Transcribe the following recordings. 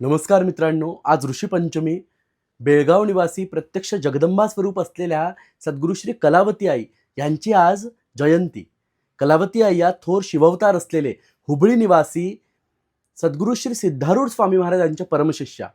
नमस्कार मित्रांनो आज ऋषीपंचमी बेळगाव निवासी प्रत्यक्ष जगदंबा स्वरूप असलेल्या सद्गुरू श्री कलावती आई यांची आज जयंती. कलावती आई या थोर शिववतार असलेले हुबळी निवासी सद्गुरू श्री सिद्धारूढ स्वामी महाराज यांच्या परमशिष्या.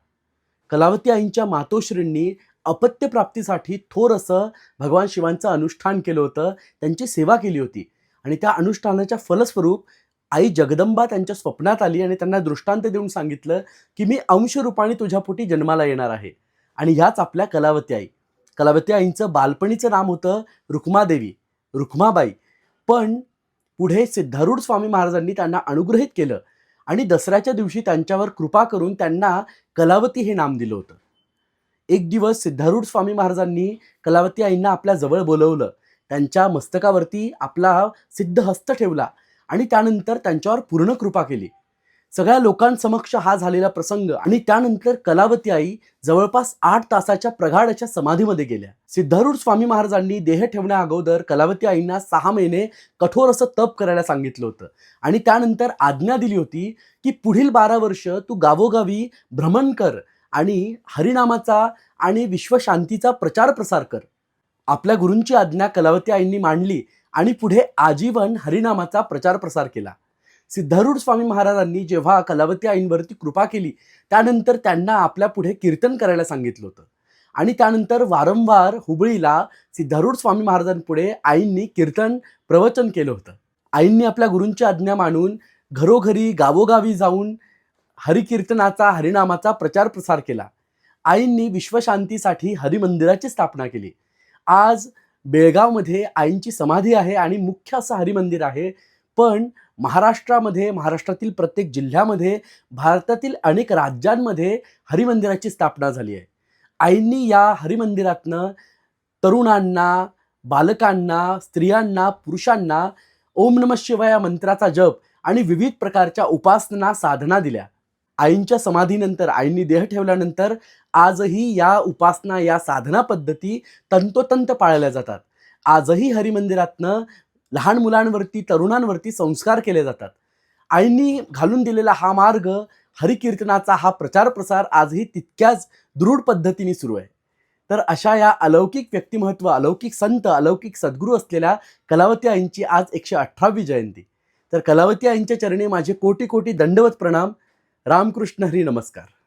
कलावती आईंच्या मातोश्रींनी अपत्य प्राप्तीसाठी थोर असं भगवान शिवांचं अनुष्ठान केलं होतं त्यांची सेवा केली होती आणि त्या अनुष्ठानाच्या फलस्वरूप आई जगदंबा त्यांच्या स्वप्नात आली आणि त्यांना दृष्टांत देऊन सांगितलं की मी अंशरूपाने तुझ्या पोटी जन्माला येणार आहे. आणि ह्याच आपल्या कलावती आई. कलावती आईंचं बालपणीचं नाम होतं रुक्मादेवी रुक्माबाई. पण पुढे सिद्धारूढ स्वामी महाराजांनी त्यांना अनुग्रहित केलं आणि दसऱ्याच्या दिवशी त्यांच्यावर कृपा करून त्यांना कलावती हे नाम दिलं होतं. एक दिवस सिद्धारूढ स्वामी महाराजांनी कलावती आईंना आपल्या जवळ बोलवलं. त्यांच्या मस्तकावरती आपला सिद्ध हस्त ठेवला. आणि त्यानंतर त्यांच्यावर पूर्ण कृपा केली. सगळ्या लोकांसमक्ष हा झालेला प्रसंग आणि त्यानंतर कलावती आई जवळपास आठ तासाच्या प्रगाडाच्या समाधीमध्ये गेल्या. सिद्धारूढ स्वामी महाराजांनी देह ठेवण्या अगोदर कलावती आईंना सहा महिने कठोर असं तप करायला सांगितलं होतं. आणि त्यानंतर आज्ञा दिली होती की पुढील बारा वर्ष तू गावोगावी भ्रमण कर आणि हरिनामाचा आणि विश्वशांतीचा प्रचार प्रसार कर. आपल्या गुरूंची आज्ञा कलावती आईंनी मांडली आणि पुढे आजीवन हरिनामाचा प्रचार प्रसार केला. सिद्धारूढ स्वामी महाराजांनी जेव्हा कलावती आईंवरती कृपा केली त्यानंतर त्यांना आपल्या पुढे कीर्तन करायला सांगितलं होतं. आणि त्यानंतर वारंवार हुबळीला सिद्धारूढ स्वामी महाराजांपुढे आईंनी कीर्तन प्रवचन केलं होतं. आईंनी आपल्या गुरूंची आज्ञा मानून घरोघरी गावोगावी जाऊन हरिकीर्तनाचा हरिनामाचा प्रचार प्रसार केला. आईंनी विश्वशांतीसाठी हरिमंदिराची स्थापना केली. आज बेळगावमध्ये आईंची समाधी आहे आणि मुख्य असं हरिमंदिर आहे. पण महाराष्ट्रामध्ये महाराष्ट्रातील प्रत्येक जिल्ह्यामध्ये भारतातील अनेक राज्यांमध्ये हरिमंदिराची स्थापना झाली आहे. आईंनी या हरिमंदिरातनं तरुणांना बालकांना स्त्रियांना पुरुषांना ओम नम शिवाय या मंत्राचा जप आणि विविध प्रकारच्या उपासना साधना दिल्या. आईंच्या समाधीनंतर आईंनी देह ठेवल्यानंतर आजही या उपासना या साधना पद्धती तंतोतंत पाळल्या जातात. आजही हरिमंदिरातनं लहान मुलांवरती तरुणांवरती संस्कार केले जातात. आईंनी घालून दिलेला हा मार्ग हरिकीर्तनाचा हा प्रचार प्रसार आजही तितक्याच दृढ पद्धतीने सुरू आहे. तर अशा या अलौकिक व्यक्तिमत्व अलौकिक संत अलौकिक सद्गुरू असलेल्या कलावती आईंची आज एकशे अठरावी जयंती. तर कलावती आईंच्या चरणी माझे कोटी कोटी दंडवत प्रणाम. रामकृष्ण हरी नमस्कार.